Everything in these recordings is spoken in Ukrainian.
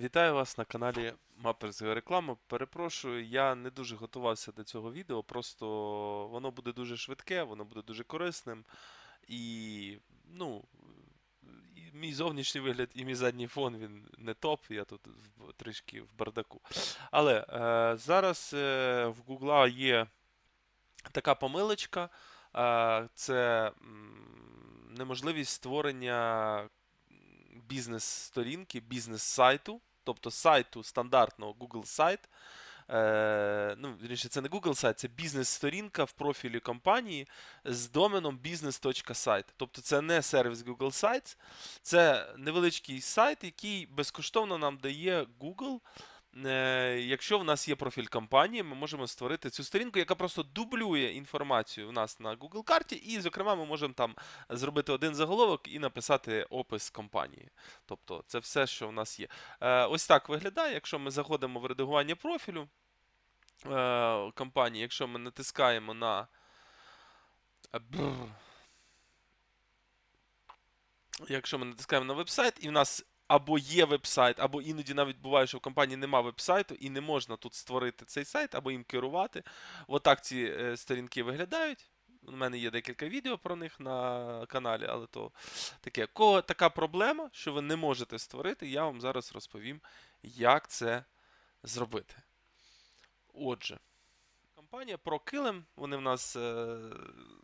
Вітаю вас на каналі Маперська реклама. Перепрошую, я не дуже готувався до цього відео, просто воно буде дуже швидке, воно буде дуже корисним. І, ну, і мій зовнішній вигляд і мій задній фон він не топ, я тут трішки в бардаку. Але е, зараз е, в Гугла є така помилочка. Е, це неможливість створення бізнес-сторінки, бізнес-сайту, тобто сайту стандартного Google сайт. Е, ну, це не Google сайт, це бізнес-сторінка в профілі компанії з доменом business.site. Тобто це не сервіс Google Sites, це невеличкий сайт, який безкоштовно нам дає Google. Е, Якщо в нас є профіль компанії, ми можемо створити цю сторінку, яка просто дублює інформацію у нас на Google карті, і, зокрема, ми можемо там зробити один заголовок і написати опис компанії. Тобто, це все, що в нас є. Е, Ось так виглядає. Якщо ми заходимо в редагування профілю е, компанії, якщо ми натискаємо на. Якщо ми натискаємо на веб-сайт, і в нас або є веб-сайт, або іноді навіть буває, що в компанії немає веб-сайту, і не можна тут створити цей сайт, або їм керувати. Отак ці е, сторінки виглядають. У мене є декілька відео про них на каналі, але то таке. Кого така проблема, що ви не можете створити, я вам зараз розповім, як це зробити. Отже, компанія ProKilem, вони в нас е,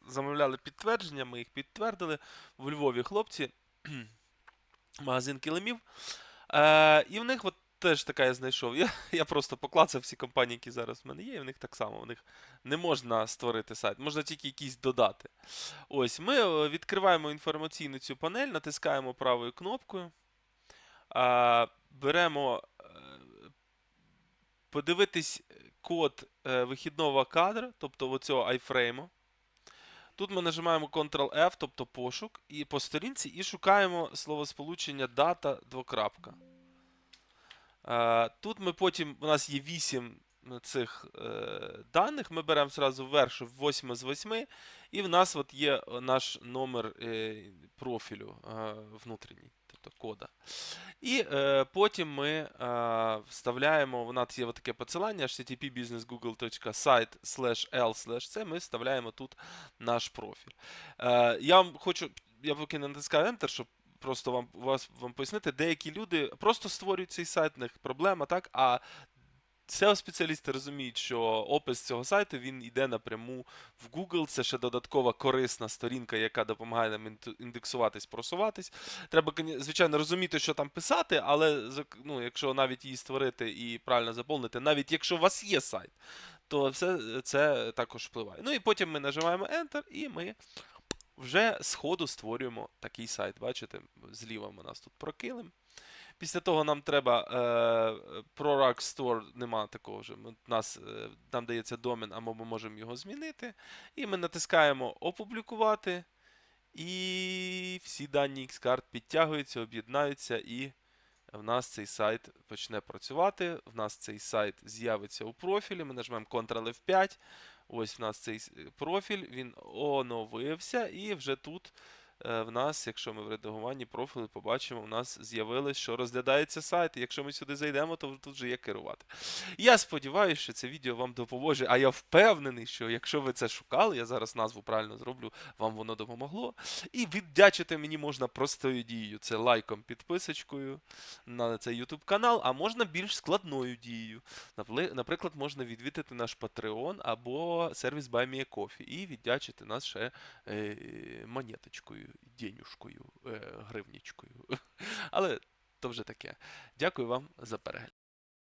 замовляли підтвердження, ми їх підтвердили. В Львові хлопці, магазин килимів. Е, і в них от теж така я знайшов. Я, я просто поклацав всі компанії, які зараз в мене є, і в них так само. У них не можна створити сайт, можна тільки якийсь додати. Ось, ми е, відкриваємо інформаційну цю панель, натискаємо правою кнопкою. А, беремо е, подивитись код е, вихідного кадра, тобто оцього айфрейму. Тут ми нажимаємо Ctrl-F, тобто пошук, і по сторінці і шукаємо словосполучення дата двокрапка. Е, Тут ми потім, у нас є 8 цих е, даних, ми беремо зразу вершу 8 з 8, і в нас от є наш номер е, профілю е, внутрішній, тобто кода. І е, потім ми е, вставляємо, у нас є таке посилання http businessgoogle.site slash slash ми вставляємо тут наш профіль. Е, я вам хочу, я поки не натискаю Enter, щоб просто вам, вас, вам пояснити, деякі люди просто створюють цей сайт, в них проблема, так? А SEO-спеціалісти розуміють, що опис цього сайту він йде напряму в Google. Це ще додаткова корисна сторінка, яка допомагає нам індексуватись, просуватись. Треба, звичайно, розуміти, що там писати, але ну, якщо навіть її створити і правильно заповнити, навіть якщо у вас є сайт, то все це також впливає. Ну і потім ми нажимаємо Enter, і ми вже з ходу створюємо такий сайт. Бачите, зліва у нас тут прокилим. Після того нам треба е, ProRack Store, нема такого вже. Ми- нас е, нам дається домен, або ми можемо його змінити. І ми натискаємо опублікувати. І всі дані Xcard підтягуються, об'єднаються, і в нас цей сайт почне працювати. В нас цей сайт з'явиться у профілі. Ми нажмемо Ctrl F5. Ось в нас цей профіль, він оновився, і вже тут в нас, якщо ми в редагуванні профілю побачимо, в нас з'явилось, що розглядається сайт. І якщо ми сюди зайдемо, то тут вже є керувати. Я сподіваюся, що це відео вам допоможе, а я впевнений, що якщо ви це шукали, я зараз назву правильно зроблю, вам воно допомогло. І віддячити мені можна простою дією. Це лайком, підписочкою на цей YouTube канал, а можна більш складною дією. Наприклад, можна відвідати наш Patreon або сервіс BuyMeACoffee і віддячити нас ще е, монеточкою, денюшкою, е, гривнічкою. Але то вже таке. Дякую вам за перегляд.